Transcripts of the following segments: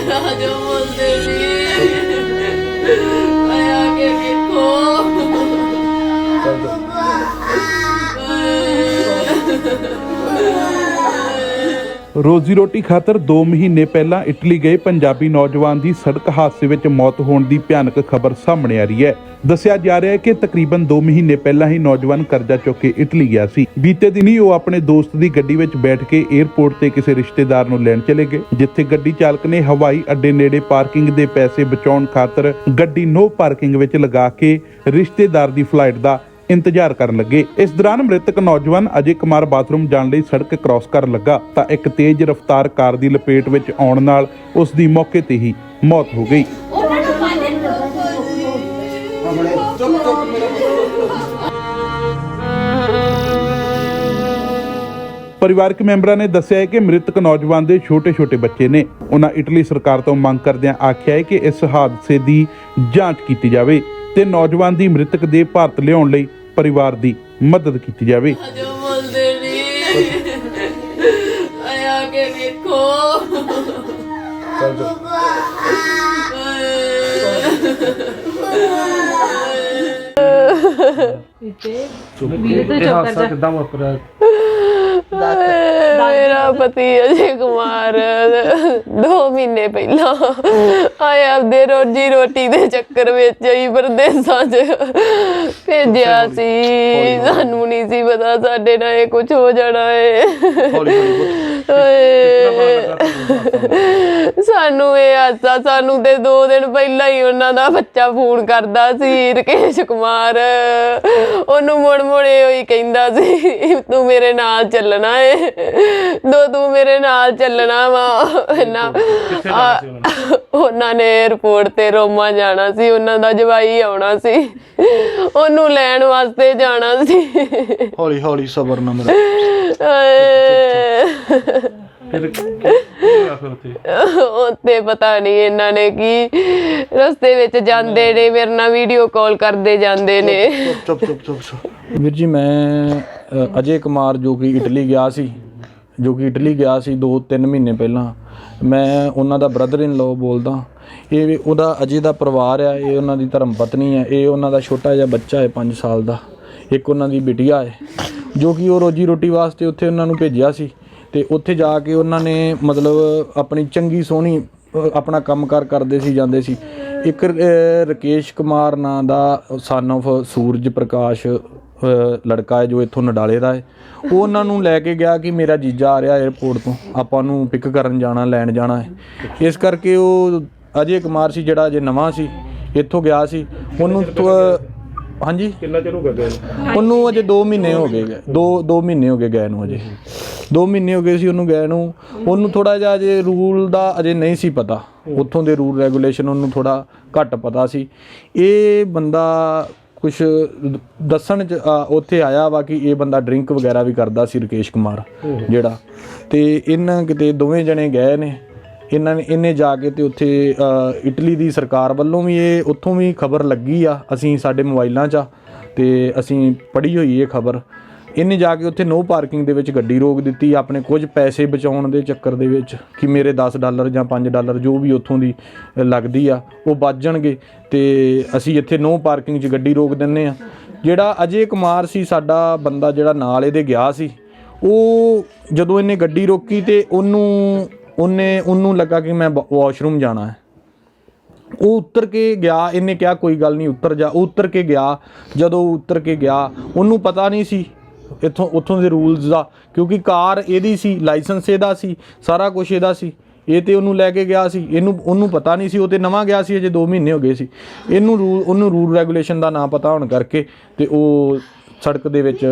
ਜੋ ਬੋਲਦੇ ਨਹੀਂ ਆਇਆ ਕੇ ਰੋਜ਼ੀ ਰੋਟੀ ਖਾਤਰ 2 ਮਹੀਨੇ ਪਹਿਲਾਂ ਇਟਲੀ ਗਏ ਪੰਜਾਬੀ ਨੌਜਵਾਨ ਦੀ ਸੜਕ ਹਾਦਸੇ ਵਿੱਚ ਮੌਤ ਹੋਣ ਦੀ ਭਿਆਨਕ ਖਬਰ ਸਾਹਮਣੇ ਆ ਰਹੀ ਹੈ। ਦੱਸਿਆ ਜਾ ਰਿਹਾ ਹੈ ਕਿ ਤਕਰੀਬਨ 2 ਮਹੀਨੇ ਪਹਿਲਾਂ ਹੀ ਨੌਜਵਾਨ ਕਰਜ਼ਾ ਚੁੱਕ ਕੇ ਇਟਲੀ ਗਿਆ ਸੀ। ਬੀਤੇ ਦਿਨੀ ਉਹ ਆਪਣੇ ਦੋਸਤ ਦੀ ਗੱਡੀ ਵਿੱਚ ਬੈਠ ਕੇ 에ਅਰਪੋਰਟ ਤੇ ਕਿਸੇ ਰਿਸ਼ਤੇਦਾਰ ਨੂੰ ਲੈਣ ਚਲੇ ਗਏ, ਜਿੱਥੇ ਗੱਡੀ ਚਾਲਕ ਨੇ ਹਵਾਈ ਅੱਡੇ ਨੇੜੇ ਪਾਰਕਿੰਗ ਦੇ ਪੈਸੇ ਬਚਾਉਣ ਖਾਤਰ ਗੱਡੀ ਨੋ ਪਾਰਕਿੰਗ ਵਿੱਚ ਲਗਾ ਕੇ ਰਿਸ਼ਤੇਦਾਰ ਦੀ ਫਲਾਈਟ ਦਾ ਇੰਤਜ਼ਾਰ ਕਰਨ ਲੱਗੇ। ਇਸ ਦੌਰਾਨ ਮ੍ਰਿਤਕ ਨੌਜਵਾਨ ਅਜੇ ਕੁਮਾਰ ਬਾਥਰੂਮ ਜਾਣ ਲਈ ਸੜਕ ਕ੍ਰਾਸ ਕਰਨ ਲੱਗਾ ਤਾਂ ਇੱਕ ਤੇਜ਼ ਰਫ਼ਤਾਰ ਕਾਰ ਦੀ ਲਪੇਟ ਵਿੱਚ ਆਉਣ ਨਾਲ ਉਸ ਦੀ ਮੌਕੇ ਤੇ ਹੀ ਮੌਤ ਹੋ ਗਈ। ਪਰਿਵਾਰਕ ਮੈਂਬਰਾਂ ਨੇ ਦੱਸਿਆ ਹੈ ਕਿ ਮ੍ਰਿਤਕ ਨੌਜਵਾਨ ਦੇ ਛੋਟੇ-ਛੋਟੇ ਬੱਚੇ ਨੇ। ਉਹਨਾਂ ਇਟਲੀ ਸਰਕਾਰ ਤੋਂ ਮੰਗ ਕਰਦਿਆਂ ਆਖਿਆ ਹੈ ਕਿ ਇਸ ਹਾਦਸੇ ਦੀ ਜਾਂਚ ਕੀਤੀ ਜਾਵੇ ਤੇ ਨੌਜਵਾਨ ਦੀ ਮ੍ਰਿਤਕ ਦੇ ਭਾਰਤ ਲਿਆਉਣ ਲਈ ਪਰਿਵਾਰ ਦੀ ਮਦਦ ਕੀਤੀ ਜਾਵੇ। ਜੋ ਆਇਆ ਕੇ ਵੇਖੋ। ਇਹ ਹਾਦਸਾ ਕਿੱਦਾਂ ਵਾਪਰਿਆ? ਮੇਰਾ ਪਤੀ ਅਜੇ ਕੁਮਾਰ 2 ਮਹੀਨੇ ਪਹਿਲਾਂ ਆਇਆ ਆਪਦੇ ਰੋਜੀ ਰੋਟੀ ਦੇ ਚੱਕਰ ਵਿੱਚ ਹੀ ਪਰਦੇਸਾਂ 'ਚ ਭੇਜਿਆ ਸੀ। ਸਾਨੂੰ ਨਹੀਂ ਸੀ ਪਤਾ ਸਾਡੇ ਨਾਲ ਇਹ ਕੁਝ ਹੋ ਜਾਣਾ ਏ। ਓਏ। ਸਾਨੂੰ ਇਹ ਆਸਾ ਸਾਨੂੰ ਤੇ 2 ਦਿਨ ਪਹਿਲਾਂ ਹੀ ਉਹਨਾਂ ਦਾ ਬੱਚਾ ਫੋਨ ਕਰਦਾ ਸੀ ਰਕੇਸ਼ ਕੁਮਾਰ। ਉਹਨੂੰ ਮੁੜ ਮੁੜੇ ਹੋਈ ਕਹਿੰਦਾ ਸੀ ਤੂੰ ਮੇਰੇ ਨਾਲ ਚੱਲਣਾ ਏ। ਦੋ ਤੂੰ ਮੇਰੇ ਨਾਲ ਚੱਲਣਾ ਵਾ। ਨਾ ਜਾਣਾ ਸੀ ਉਹਨਾਂ ਉਹਨਾਂ ਨੇ 에어ਪੋਰਟ ਤੇ ਰੋਮਾ ਜਾਣਾ ਸੀ ਉਹਨਾਂ ਦਾ ਜਵਾਈ ਆਉਣਾ ਸੀ। ਉਹਨੂੰ ਲੈਣ ਵਾਸਤੇ ਜਾਣਾ ਸੀ। ਹੌਲੀ ਹੌਲੀ ਸਬਰ ਨਾਲ ਮੇਰਾ। ਓਏ। ਫਿਰ ਕੀ ਹੋਇਆ ਫਿਰ ਉੱਥੇ? ਉੱਤੇ ਪਤਾ ਨਹੀਂ ਇਹਨਾਂ ਨੇ ਕੀ ਰਸਤੇ ਵਿੱਚ ਜਾਂਦੇ ਨੇ ਮੇਰੇ ਨਾਲ ਵੀਡੀਓ ਕਾਲ ਕਰਦੇ ਜਾਂਦੇ ਨੇ। ਚੁੱਪ ਚੁੱਪ ਚੁੱਪ ਚੁੱਪ। ਵੀਰ ਜੀ ਮੈਂ ਅਜੇ ਕੁਮਾਰ ਜੋ ਕਿ ਇਟਲੀ ਗਿਆ ਸੀ ਜੋ ਕਿ ਇਟਲੀ ਗਿਆ ਸੀ 2-3 ਮਹੀਨੇ ਪਹਿਲਾਂ ਮੈਂ ਉਹਨਾਂ ਦਾ ਬ੍ਰਦਰ ਇਨ ਲਾਅ ਬੋਲਦਾ ਇਹ ਵੀ ਉਹਦਾ ਅਜੇ ਦਾ ਪਰਿਵਾਰ ਆ ਇਹ ਉਹਨਾਂ ਦੀ ਧਰਮ ਪਤਨੀ ਹੈ ਇਹ ਉਹਨਾਂ ਦਾ ਛੋਟਾ ਜਿਹਾ ਬੱਚਾ ਹੈ 5 ਸਾਲ ਦਾ ਇੱਕ ਉਹਨਾਂ ਦੀ ਬਿਟੀਆ ਹੈ ਜੋ ਕਿ ਉਹ ਰੋਜੀ ਰੋਟੀ ਵਾਸਤੇ ਉੱਥੇ ਉਹਨਾਂ ਨੂੰ ਭੇਜਿਆ ਸੀ ਤੇ ਉੱਥੇ ਜਾ ਕੇ ਉਹਨਾਂ ਨੇ ਮਤਲਬ ਆਪਣੀ ਚੰਗੀ ਸੋਹਣੀ ਅ, ਆਪਣਾ ਕੰਮਕਾਰ ਕਰਦੇ ਸੀ ਜਾਂਦੇ ਸੀ ਇੱਕ ਅ, ਰਕੇਸ਼ ਕੁਮਾਰ ਨਾਂ ਦਾ ਸਨ of ਸੂਰਜ ਪ੍ਰਕਾਸ਼ ਲੜਕਾ ਹੈ ਜੋ ਇੱਥੋਂ ਨਡਾਲੇ ਦਾ ਹੈ। ਉਹ ਉਹਨਾਂ ਨੂੰ ਲੈ ਕੇ ਗਿਆ ਕਿ ਮੇਰਾ ਜੀਜਾ ਆ ਰਿਹਾ 에어ਪੋਰਟ ਤੋਂ। ਆਪਾਂ ਨੂੰ ਪਿਕ ਕਰਨ ਜਾਣਾ ਲੈਣ ਜਾਣਾ ਹੈ। ਇਸ ਕਰਕੇ ਉਹ ਅਜੇ ਕੁਮਾਰ ਸੀ ਜਿਹੜਾ ਅਜੇ ਨਵਾਂ ਸੀ। ਇੱਥੋਂ ਗਿਆ ਸੀ। ਉਹਨੂੰ ਹਾਂਜੀ? ਕਿੰਨਾ ਚਿਰ ਹੋ ਗਿਆ ਗਏ? ਉਹਨੂੰ ਅਜੇ 2 ਮਹੀਨੇ ਹੋ ਗਏ ਗਏ। 2 2 ਮਹੀਨੇ ਹੋ ਗਏ ਗਏ ਨੂੰ ਅਜੇ। 2 ਮਹੀਨੇ ਹੋ ਗਏ ਸੀ ਉਹਨੂੰ ਗਏ ਨੂੰ। ਉਹਨੂੰ ਥੋੜਾ ਜਿਹਾ ਅਜੇ ਰੂਲ ਦਾ ਅਜੇ ਨਹੀਂ ਸੀ ਪਤਾ। ਉੱਥੋਂ ਦੇ ਰੂਲ ਰੈਗੂਲੇਸ਼ਨ ਉਹਨੂੰ ਥੋੜਾ ਘੱਟ ਪਤਾ ਸੀ। ਇਹ ਬੰਦਾ ਕੁਝ ਦੱਸਣ ਚ ਆ, ਉੱਥੇ ਆਇਆ ਵਾ ਕਿ ਇਹ ਬੰਦਾ ਡਰਿੰਕ ਵਗੈਰਾ ਵੀ ਕਰਦਾ ਸੀ ਰਕੇਸ਼ ਕੁਮਾਰ ਜਿਹੜਾ। ਤੇ ਇਹਨਾਂ ਕਿਤੇ ਦੋਵੇਂ ਜਣੇ ਗਏ ਨੇ। ਇਹਨਾਂ ਨੇ ਇਹਨੇ ਜਾ ਕੇ ਤੇ ਉੱਥੇ ਅ, ਇਟਲੀ ਦੀ ਸਰਕਾਰ ਵੱਲੋਂ ਵੀ ਇਹ ਉੱਥੋਂ ਵੀ ਖਬਰ ਲੱਗੀ ਆ। ਅਸੀਂ ਸਾਡੇ ਮੋਬਾਈਲਾਂ 'ਚ ਆ ਤੇ ਅਸੀਂ ਪੜ੍ਹੀ ਹੋਈ ਇਹ ਖਬਰ। ਇਹਨੇ ਜਾ ਕੇ ਉੱਥੇ ਨੋ ਪਾਰਕਿੰਗ ਦੇ ਵਿੱਚ ਗੱਡੀ ਰੋਕ ਦਿੱਤੀ, ਆਪਣੇ ਕੁਝ ਪੈਸੇ ਬਚਾਉਣ ਦੇ ਚੱਕਰ ਦੇ ਵਿੱਚ ਕਿ ਮੇਰੇ 10 ਡਾਲਰ ਜਾਂ 5 ਡਾਲਰ ਜੋ ਵੀ ਉੱਥੋਂ ਦੀ ਲੱਗਦੀ ਆ, ਉਹ ਬਚ ਜਾਣਗੇ ਤੇ ਅਸੀਂ ਇੱਥੇ ਨੋ ਪਾਰਕਿੰਗ 'ਚ ਗੱਡੀ ਰੋਕ ਦਿੰਨੇ ਆ। ਜਿਹੜਾ ਅਜੇ ਕੁਮਾਰ ਸੀ, ਸਾਡਾ ਬੰਦਾ ਜਿਹੜਾ ਨਾਲ ਇਹਦੇ ਗਿਆ ਸੀ, ਉਹ ਜਦੋਂ ਇਹਨੇ ਗੱਡੀ ਰੋਕੀ ਤੇ ਉਹਨੂੰ, ਉਹਨੇ, ਉਹਨੂੰ ਲੱਗਾ ਕਿ ਮੈਂ ਵਾਸ਼ਰੂਮ ਜਾਣਾ ਹੈ। ਉਹ ਉੱਤਰ ਕੇ ਗਿਆ, ਇਹਨੇ ਕਿਹਾ ਕੋਈ ਗੱਲ ਨਹੀਂ, ਉੱਤਰ ਜਾ, ਉਹ ਉੱਤਰ ਕੇ ਗਿਆ, ਜਦੋਂ ਉਹ ਉੱਤਰ ਕੇ ਗਿਆ, ਉਹਨੂੰ ਪਤਾ ਨਹੀਂ ਸੀ ਇੱਥੋਂ, ਉੱਥੋਂ ਦੇ ਰੂਲਸ ਦਾ, ਕਿਉਂਕਿ ਕਾਰ ਇਹਦੀ ਸੀ ਲਾਇਸੈਂਸ ਇਹਦਾ ਸੀ, ਸਾਰਾ ਕੁਝ ਇਹਦਾ ਸੀ। ਇਹ ਤੇ ਉਹਨੂੰ ਲੈ ਕੇ ਗਿਆ ਸੀ, ਇਹਨੂੰ, ਉਹਨੂੰ ਪਤਾ ਨਹੀਂ ਸੀ, ਉਹ ਤੇ ਨਵਾਂ ਗਿਆ ਸੀ, ਅਜੇ 2 ਮਹੀਨੇ ਹੋ ਗਏ ਸੀ। ਇਹਨੂੰ ਰੂਲ ਉਹਨੂੰ ਰੂਲ ਰੈਗੂਲੇਸ਼ਨ ਦਾ ਨਾ ਪਤਾ ਹੋਣ ਕਰਕੇ ਤੇ ਉਹ ਸੜਕ ਦੇ ਵਿੱਚ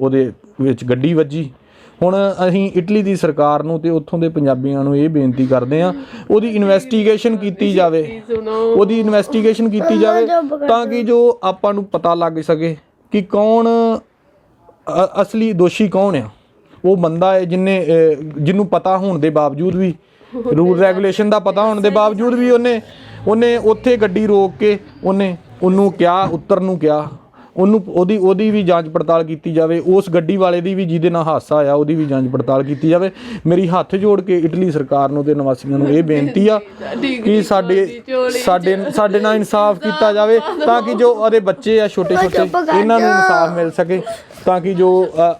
ਉਹਦੇ ਵਿੱਚ ਗੱਡੀ ਵੱਜੀ। ਹੁਣ ਅਸੀਂ ਇਟਲੀ ਦੀ ਸਰਕਾਰ ਨੂੰ ਤੇ ਉੱਥੋਂ ਦੇ ਪੰਜਾਬੀਆਂ ਨੂੰ ਇਹ ਬੇਨਤੀ ਕਰਦੇ ਆ ਉਹਦੀ ਇਨਵੈਸਟੀਗੇਸ਼ਨ ਕੀਤੀ ਜਾਵੇ। ਉਹਦੀ ਇਨਵੈਸਟੀਗੇਸ਼ਨ ਕੀਤੀ ਜਾਵੇ ਤਾਂ ਕਿ ਜੋ ਆਪਾਂ ਨੂੰ ਪਤਾ ਲੱਗ ਸਕੇ ਕਿ ਕੌਣ ਅਸਲੀ ਦੋਸ਼ੀ ਕੌਣ ਆ? ਉਹ ਬੰਦਾ ਹੈ ਜਿਨੇ ਜਿਹਨੂੰ ਪਤਾ ਹੋਣ ਦੇ ਬਾਵਜੂਦ ਵੀ ਰੂਲ ਰੈਗੂਲੇਸ਼ਨ ਦਾ ਪਤਾ ਹੋਣ ਦੇ ਬਾਵਜੂਦ ਵੀ ਉਹਨੇ ਉਹਨੇ ਉੱਥੇ ਗੱਡੀ ਰੋਕ ਕੇ ਉਹਨੇ ਉਹਨੂੰ ਕਿਹਾ ਉੱਤਰ ਨੂੰ ਕਿਹਾ। ਉਹਨੂੰ ਉਹਦੀ ਉਹਦੀ ਵੀ ਜਾਂਚ ਪੜਤਾਲ ਕੀਤੀ ਜਾਵੇ। ਉਸ ਗੱਡੀ ਵਾਲੇ ਦੀ ਵੀ ਜਿਹਦੇ ਨਾਲ ਹਾਦਸਾ ਆਇਆ ਉਹਦੀ ਵੀ ਜਾਂਚ ਪੜਤਾਲ ਕੀਤੀ ਜਾਵੇ। ਮੇਰੀ ਹੱਥ ਜੋੜ ਕੇ ਇਟਲੀ ਸਰਕਾਰ ਨੂੰ ਤੇ ਨਿਵਾਸੀਆਂ ਨੂੰ ਇਹ ਬੇਨਤੀ ਆ ਕਿ ਸਾਡੇ ਸਾਡੇ ਸਾਡੇ ਨਾਲ ਇਨਸਾਫ ਕੀਤਾ ਜਾਵੇ ਤਾਂ ਕਿ ਜੋ ਉਹਦੇ ਬੱਚੇ ਆ ਛੋਟੇ ਛੋਟੇ ਇਹਨਾਂ ਨੂੰ ਇਨਸਾਫ ਮਿਲ ਸਕੇ। ਤਾਂ ਕਿ ਜੋ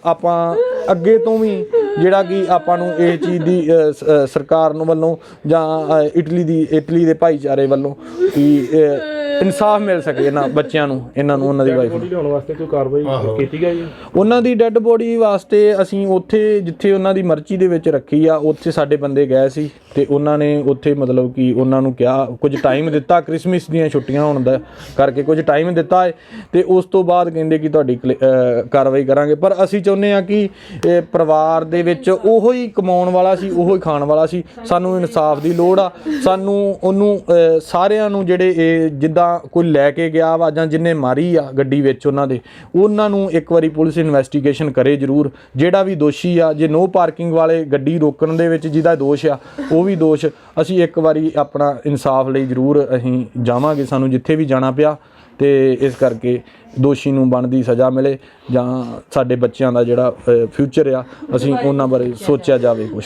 ਆਪਾਂ ਅੱਗੇ ਤੋਂ ਵੀ ਜਿਹੜਾ ਕਿ ਆਪਾਂ ਨੂੰ ਇਹ ਚੀਜ਼ ਦੀ ਸਰਕਾਰ ਨੂੰ ਵੱਲੋਂ ਜਾਂ ਇਟਲੀ ਦੀ, ਇਟਲੀ ਦੇ ਭਾਈਚਾਰੇ ਵੱਲੋਂ ਕਿ ਇਨਸਾਫ ਮਿਲ ਸਕੇ ਇਹਨਾਂ ਬੱਚਿਆਂ ਨੂੰ ਇਹਨਾਂ ਨੂੰ ਉਹਨਾਂ ਦੀ ਵਾਈਫ ਨੂੰ। ਬੋਡੀ ਲਿਆਉਣ ਵਾਸਤੇ ਕੋਈ ਕਾਰਵਾਈ ਕੀਤੀ ਗਈ ਹੈ? ਉਹਨਾਂ ਦੀ ਡੈੱਡ ਬੋਡੀ ਵਾਸਤੇ ਅਸੀਂ ਉੱਥੇ ਜਿੱਥੇ ਉਹਨਾਂ ਦੀ ਮਰਚੀ ਦੇ ਵਿੱਚ ਰੱਖੀ ਆ ਉੱਥੇ ਸਾਡੇ ਬੰਦੇ ਗਏ ਸੀ ਤੇ ਉਹਨਾਂ ਨੇ ਉੱਥੇ ਮਤਲਬ ਕਿ ਉਹਨਾਂ ਨੂੰ ਕਿਹਾ ਕੁਝ ਟਾਈਮ ਦਿੱਤਾ ਕ੍ਰਿਸਮਸ ਦੀਆਂ ਛੁੱਟੀਆਂ ਹੋਣ ਦਾ ਕਰਕੇ ਕੁਝ ਟਾਈਮ ਦਿੱਤਾ ਹੈ ਤੇ ਉਸ ਤੋਂ ਬਾਅਦ ਕਹਿੰਦੇ ਕਿ ਤੁਹਾਡੀ ਕਾਰਵਾਈ ਕਰਾਂਗੇ। ਪਰ ਅਸੀਂ ਚਾਹੁੰਦੇ ਆ ਕਿ ਪਰਿਵਾਰ ਦੇ ਵਿੱਚ ਉਹੋ ਹੀ ਕਮਾਉਣ ਵਾਲਾ ਸੀ ਉਹੋ ਹੀ ਖਾਣ ਵਾਲਾ ਸੀ। ਸਾਨੂੰ ਇਨਸਾਫ ਦੀ ਲੋੜ ਆ। ਸਾਨੂੰ ਉਹਨੂੰ ਸਾਰਿਆਂ ਨੂੰ ਜਿਹੜੇ ਇਹ ਜਿੱਦਾਂ ਕੋਈ ਲੈ ਕੇ ਗਿਆ ਵਾ ਜਾਂ ਜਿੰਨੇ ਮਾਰੀ ਆ ਗੱਡੀ ਵਿੱਚ ਉਹਨਾਂ ਦੇ, ਉਹਨਾਂ ਨੂੰ ਇੱਕ ਵਾਰੀ ਪੁਲਿਸ ਇਨਵੈਸਟੀਗੇਸ਼ਨ ਕਰੇ ਜ਼ਰੂਰ। ਜਿਹੜਾ ਵੀ ਦੋਸ਼ੀ ਆ, ਜੇ ਨੋ ਪਾਰਕਿੰਗ ਵਾਲੇ ਗੱਡੀ ਰੋਕਣ ਦੇ ਵਿੱਚ ਜਿਹਦਾ ਦੋਸ਼ ਆ, ਉਹ ਵੀ ਦੋਸ਼। ਅਸੀਂ ਇੱਕ ਵਾਰੀ ਆਪਣਾ ਇਨਸਾਫ ਲਈ ਜ਼ਰੂਰ ਅਸੀਂ ਜਾਵਾਂਗੇ, ਸਾਨੂੰ ਜਿੱਥੇ ਵੀ ਜਾਣਾ ਪਿਆ ਤੇ ਇਸ ਕਰਕੇ ਦੋਸ਼ੀ ਨੂੰ ਬਣਦੀ ਸਜ਼ਾ ਮਿਲੇ ਜਾਂ ਸਾਡੇ ਬੱਚਿਆਂ ਦਾ ਜਿਹੜਾ ਫਿਊਚਰ ਆ, ਅਸੀਂ ਉਹਨਾਂ ਬਾਰੇ ਸੋਚਿਆ ਜਾਵੇ ਕੁਝ